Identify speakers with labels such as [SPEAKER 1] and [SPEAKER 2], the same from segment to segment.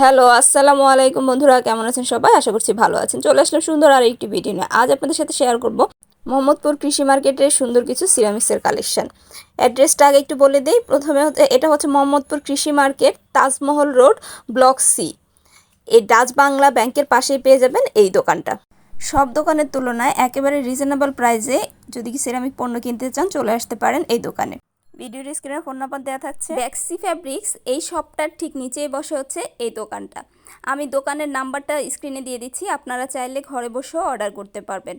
[SPEAKER 1] Hello, আসসালামু আলাইকুম বন্ধুরা, কেমন আছেন সবাই? আশা করছি ভালো আছেন। চলে আসলাম সুন্দর আর একটি ভিডিও নিয়ে। আজ আপনাদের সাথে শেয়ার করব মোহাম্মদপুর কৃষি মার্কেটের সুন্দর কিছু সিরামিক্সের কালেকশন অ্যাড্রেসটা আগে একটু বলে দিই। প্রথমে এটা হচ্ছে মোহাম্মদপুর কৃষি market, Taj Mahal road, block C এই ডাচ বাংলা ব্যাংকের পাশেই পেয়ে যাবেন এই দোকানটা। সব দোকানের তুলনায় একেবারে রিজনেবল প্রাইসে যদি কি সিরামিক পণ্য কিনতে চান, চলে আসতে পারেন এই দোকানে। ভিডিওর স্ক্রিনে ফোন নাম্বার দেওয়া থাকছে। ব্যাক্সি ফ্যাব্রিক্স এই শপটার ঠিক নিচেই বসে হচ্ছে এই দোকানটা। আমি দোকানের নাম্বারটা স্ক্রিনে দিয়ে দিচ্ছি, আপনারা চাইলে ঘরে বসেও অর্ডার করতে পারবেন।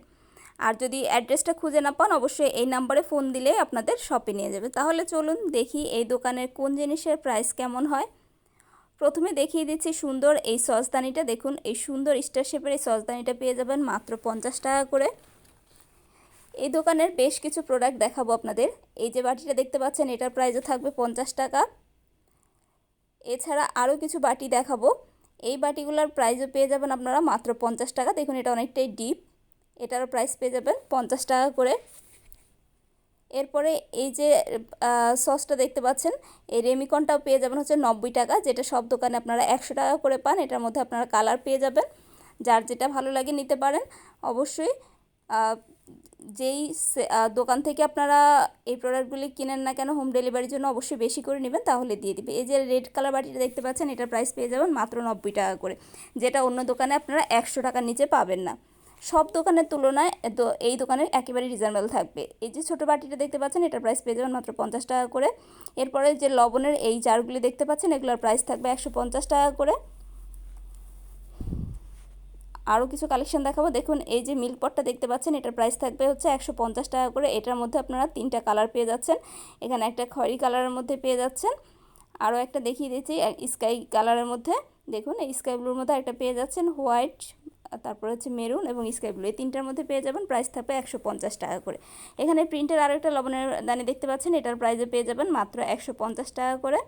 [SPEAKER 1] আর যদি অ্যাড্রেসটা খুঁজে না পান, অবশ্যই এই নাম্বারে ফোন দিলে আপনাদের শপে নিয়ে যাবে। তাহলে চলুন দেখি এই দোকানের কোন জিনিসের প্রাইস কেমন হয়। প্রথমে দেখিয়ে দিচ্ছি সুন্দর এই সসদানিটা দেখুন, এই সুন্দর স্টার শেপের এই সসদানিটা পেয়ে যাবেন মাত্র পঞ্চাশ টাকা করে। এই দোকানের বেশ কিছু প্রোডাক্ট দেখাবো আপনাদের। এই যে বাটিটা দেখতে পাচ্ছেন, এটার প্রাইসও থাকবে পঞ্চাশ টাকা। এছাড়া আরও কিছু বাটি দেখাবো। এই বাটিগুলোর প্রাইসও পেয়ে যাবেন আপনারা মাত্র পঞ্চাশ টাকা। দেখুন, এটা অনেকটাই ডিপ এটারও প্রাইস পেয়ে যাবেন পঞ্চাশ টাকা করে। এরপরে এই যে সসটা দেখতে পাচ্ছেন, এই রেমিকনটাও পেয়ে যাবেন হচ্ছে নব্বই টাকা, যেটা সব দোকানে আপনারা একশো টাকা করে পান। এটার মধ্যে আপনারা কালার পেয়ে যাবেন। যার যেটা ভালো লাগে নিতে পারেন। অবশ্যই যেই দোকান থেকে আপনারা এই প্রোডাক্টগুলি কিনেন না কেন হোম ডেলিভারির জন্য অবশ্যই বেশি করে নেবেন, তাহলে দিয়ে দিবে। এই যে রেড কালার বাটিটা দেখতে পাচ্ছেন, এটার প্রাইস পেয়ে যাবেন মাত্র নব্বই টাকা করে, যেটা অন্য দোকানে আপনারা একশো টাকার নিচে পাবেন না। সব দোকানের তুলনায় তো এই দোকানের একেবারে রিজনেবল থাকবে। এই যে ছোটো বাটিটা দেখতে পাচ্ছেন, এটার প্রাইস পেয়ে যাবেন মাত্র পঞ্চাশ টাকা করে। এরপরে যে লবণের এই জারগুলি দেখতে পাচ্ছেন, এগুলোর প্রাইস থাকবে একশো পঞ্চাশ টাকা করে। আরও কিছু কালেকশন দেখাবো। দেখুন, এই যে মিল্ক পটটা দেখতে পাচ্ছেন, এটার প্রাইস থাকবে হচ্ছে একশো পঞ্চাশ টাকা করে। এটার মধ্যে আপনারা তিনটা কালার পেয়ে যাচ্ছেন। এখানে একটা খয়েরি কালারের মধ্যে পেয়ে যাচ্ছেন। আরও একটা দেখিয়ে দিচ্ছি স্কাই কালারের মধ্যে। দেখুন, এই স্কাই ব্লুর মধ্যে একটা পেয়ে যাচ্ছেন হোয়াইট তারপর হচ্ছে মেরুন এবং স্কাই ব্লু এই তিনটার মধ্যে পেয়ে যাবেন প্রাইস থাকবে একশো পঞ্চাশ টাকা করে। এখানে প্রিন্টের আরও একটা লবণের দানি দেখতে পাচ্ছেন, এটার প্রাইসে পেয়ে যাবেন মাত্র একশো পঞ্চাশ টাকা করে।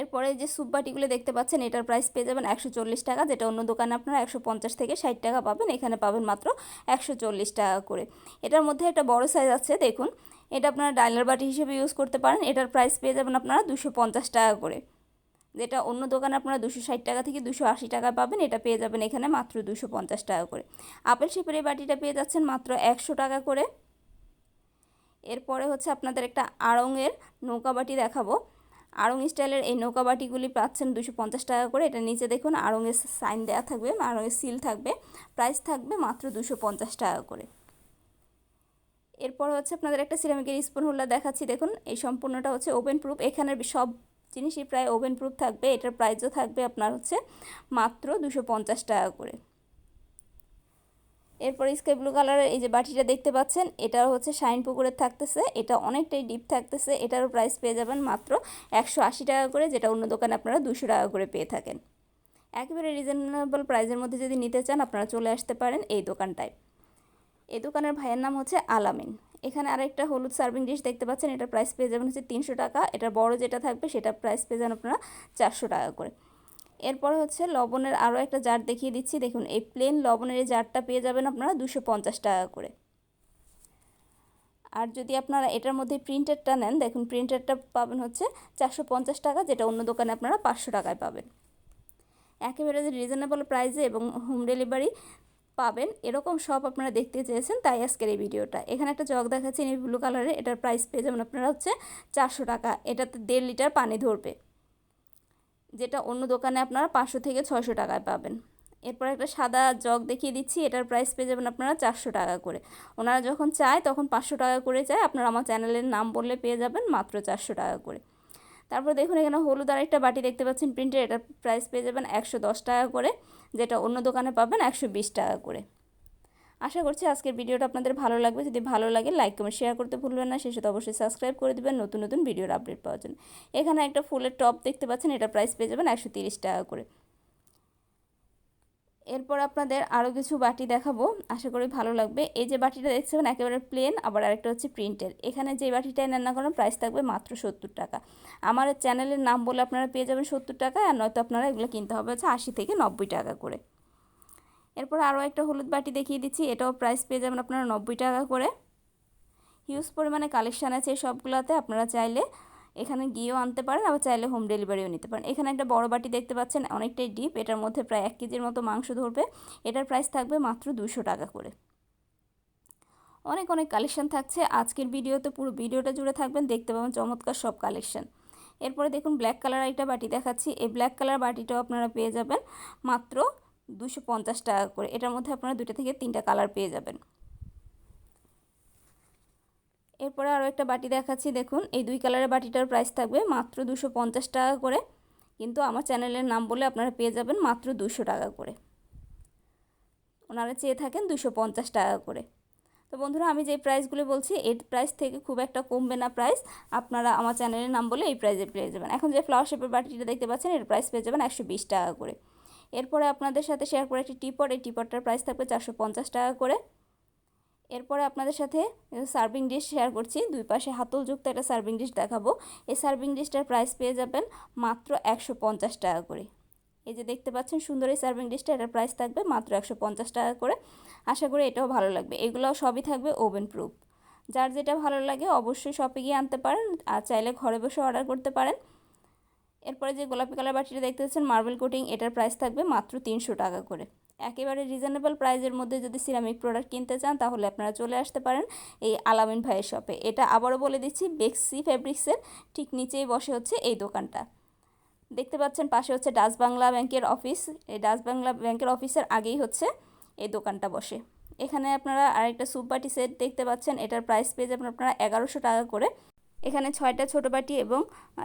[SPEAKER 1] এরপরে যে সুপ বাটিগুলো দেখতে পাচ্ছেন, এটার প্রাইস পেয়ে যাবেন একশো চল্লিশ টাকা, যেটা অন্য দোকানে আপনারা একশো পঞ্চাশ থেকে ষাট টাকা পাবেন, এখানে পাবেন মাত্র একশো চল্লিশ টাকা করে। এটার মধ্যে একটা বড় সাইজ আছে, দেখুন। এটা আপনারা ডাইলার বাটি হিসেবে ইউজ করতে পারেন, এটার প্রাইস পেয়ে যাবেন আপনারা দুশো টাকা করে। যেটা অন্য দোকানে আপনারা দুশো ষাট টাকা থেকে দুশো আশি টাকা পাবেন, এটা পেয়ে যাবেন এখানে মাত্র দুশো পঞ্চাশ টাকা করে। আপেল শেপের এই বাটিটা পেয়ে যাচ্ছেন মাত্র একশো টাকা করে। এরপরে হচ্ছে আপনাদের একটা আড়ঙের নৌকা বাটি দেখাবো। আড়ং স্টাইলের এই নৌকা বাটিগুলি পাচ্ছেন দুশো পঞ্চাশ টাকা করে। এটা নিচে দেখুন আড়ঙের সাইন দেওয়া থাকবে আড়ঙের সিল থাকবে, প্রাইস থাকবে মাত্র দুশো পঞ্চাশ টাকা করে। এরপর হচ্ছে আপনাদের একটা সিরামিকের স্পুন হোল্ডার দেখাচ্ছি, দেখুন, এই সম্পূর্ণটা হচ্ছে ওপেন প্রুফ। এখানের সব জিনিসই প্রায় ওভেন প্রুফ থাকবে, এটার প্রাইসও থাকবে আপনার হচ্ছে মাত্র দুশো পঞ্চাশ টাকা করে। এরপর স্কাই ব্লু কালারের এই যে বাটিটা দেখতে পাচ্ছেন এটাও হচ্ছে শাইন পুকুরের থাকতেছে, এটা অনেকটাই ডিপ থাকতেছে, এটারও প্রাইস পেয়ে যাবেন মাত্র একশো আশি টাকা করে, যেটা অন্য দোকানে আপনারা দুশো টাকা করে পেয়ে থাকেন। একেবারে রিজনেবল প্রাইসের মধ্যে যদি নিতে চান, আপনারা চলে আসতে পারেন এই দোকানটায়। এই দোকানের ভাইয়ের নাম হচ্ছে আলামিন। এখানে আরেকটা হলুদ সার্ভিং ডিশ দেখতে পাচ্ছেন, এটার প্রাইস পেয়ে যাবেন হচ্ছে তিনশো টাকা, এটার বড় যেটা থাকবে সেটা প্রাইস পেয়ে যাবেন আপনারা চারশো টাকা করে। এরপর হচ্ছে লবণের আরও একটা জার দেখিয়ে দিচ্ছি। দেখুন, এই প্লেন লবণের এই জারটা পেয়ে যাবেন আপনারা দুশো পঞ্চাশ টাকা করে। আর যদি আপনারা এটার মধ্যে প্রিন্টারটা নেন, দেখুন প্রিন্টারটা পাবেন হচ্ছে চারশো পঞ্চাশ টাকা, যেটা অন্য দোকানে আপনারা পাঁচশো টাকায় পাবেন। একেবারে রিজনেবল প্রাইসে এবং হোম ডেলিভারি পাবেন, এরকম সব আপনারা দেখতে চেয়েছেন, তাই আজকের এই ভিডিওটা। এখানে একটা জগ দেখাচ্ছি এই ব্লু কালারের এটার প্রাইস পেয়ে যাবেন আপনারা হচ্ছে চারশো টাকা। এটাতে দেড় লিটার পানি ধরবে। যেটা অন্য দোকানে আপনারা পাঁচশো থেকে ছয়শো টাকায় পাবেন। এরপর একটা সাদা জগ দেখিয়ে দিচ্ছি, এটার প্রাইস পেয়ে যাবেন আপনারা চারশো টাকা করে। ওনারা যখন চায় তখন পাঁচশো টাকা করে চায়, আপনারা আমার চ্যানেলের নাম বললে পেয়ে যাবেন মাত্র চারশো টাকা করে। তারপর দেখুন এখানে হলুদ আর একটা বাটি দেখতে পাচ্ছেন প্রিন্টের এটার প্রাইস পেয়ে যাবেন একশো দশ টাকা করে, যেটা অন্য দোকানে পাবেন একশো বিশ টাকা করে। আশা করছি আজকের ভিডিওটা আপনাদের ভালো লাগবে। যদি ভালো লাগে লাইক কমেন্ট শেয়ার করতে ভুলবেন না। সে সাথে অবশ্যই সাবস্ক্রাইব করে দেবেন, নতুন নতুন ভিডিওর আপডেট পাওয়ার জন্য। এখানে একটা ফুলের টপ দেখতে পাচ্ছেন, এটা প্রাইস পেয়ে যাবেন একশো টাকা করে। এরপর আপনাদের আরও কিছু বাটি দেখাবো, আশা করি ভালো লাগবে। এই যে বাটিটা দেখছেন একেবারে প্লেন আবার আরেকটা হচ্ছে প্রিন্টের এখানে যে বাটিটাই নেন না কোনো প্রাইস থাকবে মাত্র সত্তর টাকা। আমার চ্যানেলের নাম বলে আপনারা পেয়ে যাবেন সত্তর টাকা আর নয়তো আপনারা এগুলো কিনতে হবে হচ্ছে আশি থেকে নব্বই টাকা করে। এরপর আরও একটা হলুদ বাটি দেখিয়ে দিচ্ছি, এটাও প্রাইস পেয়ে যাবেন আপনারা নব্বই টাকা করে। হিউজ পরিমাণে কালেকশান আছে এই সবগুলোতে, আপনারা চাইলে এখানে গিয়েও আনতে পারেন, আবার চাইলে হোম ডেলিভারিও নিতে পারেন। এখানে একটা বড় বাটি দেখতে পাচ্ছেন, অনেকটাই ডিপ এটার মধ্যে প্রায় এক কেজির মতো মাংস ধরবে। এটার প্রাইস থাকবে মাত্র দুশো টাকা করে। অনেক অনেক কালেকশান থাকছে, আজকের ভিডিওতে পুরো ভিডিওটা জুড়ে থাকবেন, দেখতে পাবেন চমৎকার সব কালেকশান এরপরে দেখুন ব্ল্যাক কালার একটা বাটি দেখাচ্ছি, এই ব্ল্যাক কালার বাটিটাও আপনারা পেয়ে যাবেন মাত্র দুশো পঞ্চাশ টাকা করে। এটার মধ্যে আপনারা দুটো থেকে তিনটা কালার পেয়ে যাবেন। এরপরে আরও একটা বাটি দেখাচ্ছি, দেখুন। এই দুই কালারের বাটিটার প্রাইস থাকবে মাত্র দুশো পঞ্চাশ টাকা করে। কিন্তু আমার চ্যানেলের নাম বলে আপনারা পেয়ে যাবেন মাত্র দুশো টাকা করে। ওনারা চেয়ে থাকেন দুশো পঞ্চাশ টাকা করে। তো বন্ধুরা, আমি যে প্রাইসগুলো বলছি এই প্রাইস থেকে খুব একটা কমবে না প্রাইস আপনারা আমার চ্যানেলের নাম বলে এই প্রাইসে পেয়ে যাবেন। এখন যে ফ্লাওয়ার শেপের বাটিটা দেখতে পাচ্ছেন, এর প্রাইস পেয়ে যাবেন একশো বিশ টাকা করে। এরপরে আপনাদের সাথে শেয়ার করে একটি টিপট, এই টিপটটার প্রাইস থাকবে চারশো পঞ্চাশ টাকা করে। এরপরে আপনাদের সাথে সার্ভিং ডিশ শেয়ার করছি। দুই পাশে হাতলযুক্ত একটা সার্ভিং ডিশ দেখাবো। এই সার্ভিং ডিশটার প্রাইস পেয়ে যাবেন মাত্র একশো পঞ্চাশ টাকা করে। এই যে দেখতে পাচ্ছেন, সুন্দর এই সার্ভিং ডিশটা এটার প্রাইস থাকবে মাত্র একশো পঞ্চাশ টাকা করে। আশা করি এটাও ভালো লাগবে। এগুলোও সবই থাকবে ওভেন প্রুফ যার যেটা ভালো লাগে অবশ্যই শপে গিয়ে আনতে পারেন, আর চাইলে ঘরে বসে অর্ডার করতে পারেন। এরপরে যে গোলাপি কালার বাটিটা দেখতে পাচ্ছেন মার্বেল কোটিং এটার প্রাইস থাকবে মাত্র তিনশো টাকা করে। একেবারে রিজনেবল প্রাইজের মধ্যে যদি সিরামিক প্রোডাক্ট কিনতে চান, তাহলে আপনারা চলে আসতে পারেন এই আলামিন ভাইয়ের শপে এটা আবারও বলে দিচ্ছি বেক্সি ফেব্রিক্সের ঠিক নিচেই বসে হচ্ছে এই দোকানটা। দেখতে পাচ্ছেন, পাশে হচ্ছে ডাচ বাংলা ব্যাংকের অফিস এই ডাচ বাংলা ব্যাংকের অফিসের আগেই হচ্ছে এই দোকানটা বসে। এখানে আপনারা আরেকটা স্যুপ বাটি সেট দেখতে পাচ্ছেন, এটার প্রাইস পেয়ে যাবেন আপনারা এগারোশো টাকা করে। এখানে ছয়টা ছোটো বাটি এবং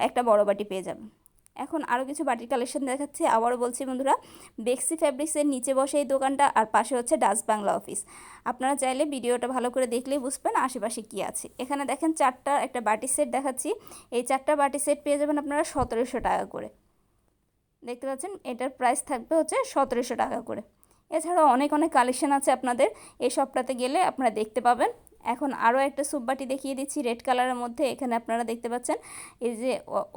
[SPEAKER 1] একটা বড় বাটি পেয়ে যাবেন। এখন আরও কিছু বাটির কালেকশন দেখাচ্ছি। আবারও বলছি বন্ধুরা বেক্সি ফ্যাব্রিক্সের নিচে বসে এই দোকানটা, আর পাশে হচ্ছে ডাচ বাংলা অফিস আপনারা চাইলে ভিডিওটা ভালো করে দেখলেই বুঝবেন আশেপাশে কী আছে। এখানে দেখেন চারটা একটা বাটি সেট দেখাচ্ছি। এই চারটা বাটি সেট পেয়ে যাবেন আপনারা সতেরোশো টাকা করে। দেখতে পাচ্ছেন, এটার প্রাইস থাকবে হচ্ছে সতেরোশো টাকা করে। এছাড়াও অনেক অনেক কালেকশন আছে আপনাদের। এই শপটাতে গেলে আপনারা দেখতে পাবেন। এখন আরও একটা স্যুপ বাটি দেখিয়ে দিচ্ছি রেড কালারের মধ্যে। এখানে আপনারা দেখতে পাচ্ছেন, এই যে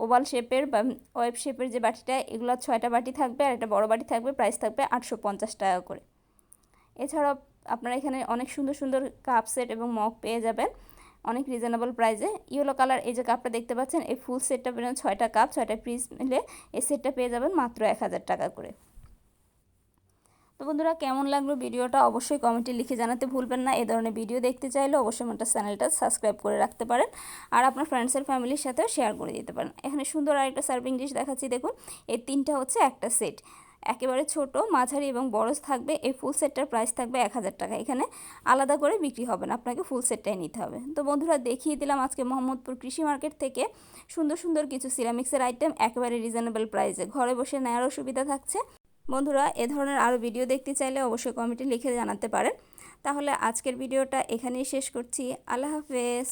[SPEAKER 1] ওভাল শেপের বা ওয়েব শেপের যে বাটিটা, এগুলো ছয়টা বাটি থাকবে আর একটা বড় বাটি থাকবে প্রাইস থাকবে আটশো পঞ্চাশ টাকা করে। এছাড়াও আপনারা এখানে অনেক সুন্দর সুন্দর কাপ সেট এবং মগ পেয়ে যাবেন, অনেক রিজনেবল প্রাইসে ইয়েলো কালার এই যে কাপটা দেখতে পাচ্ছেন, এই ফুল সেটটা পেলেন ছয়টা কাপ ছয়টা পিস মিলে এই সেটটা পেয়ে যাবেন মাত্র এক হাজার টাকা করে। তো বন্ধুরা, কেমন লাগল ভিডিওটা অবশ্যই কমেন্টে লিখে জানাতে ভুলবেন না। এই ধরনের ভিডিও দেখতে চাইলে অবশ্যই আমার চ্যানেলটা সাবস্ক্রাইব করে রাখতে পারেন আর আপনার ফ্রেন্ডসের ফ্যামিলির সাথেও শেয়ার করে দিতে পারেন। এখানে সুন্দর আরেকটা সার্ভিং ডিশ দেখাচ্ছি, দেখুন। এই তিনটা হচ্ছে একটা সেট একেবারে ছোট, মাঝারি এবং বড় থাকবে। এই ফুল সেটটার প্রাইস থাকবে এক হাজার টাকা। এখানে আলাদা করে বিক্রি হবে না, আপনাকে ফুল সেটটাই নিতে হবে। তো বন্ধুরা, দেখিয়ে দিলাম আজকে মোহাম্মদপুর কৃষি মার্কেট থেকে সুন্দর সুন্দর কিছু সিরামিক্সের আইটেম একেবারে রিজনেবল প্রাইসে ঘরে বসে নেওয়ারও সুবিধা থাকছে। বন্ধুরা, এ ধরনের আরও ভিডিও দেখতে চাইলে অবশ্যই কমেন্টে লিখে জানাতে পারেন। তাহলে আজকের ভিডিওটা এখানেই শেষ করছি। আল্লাহ হাফেজ।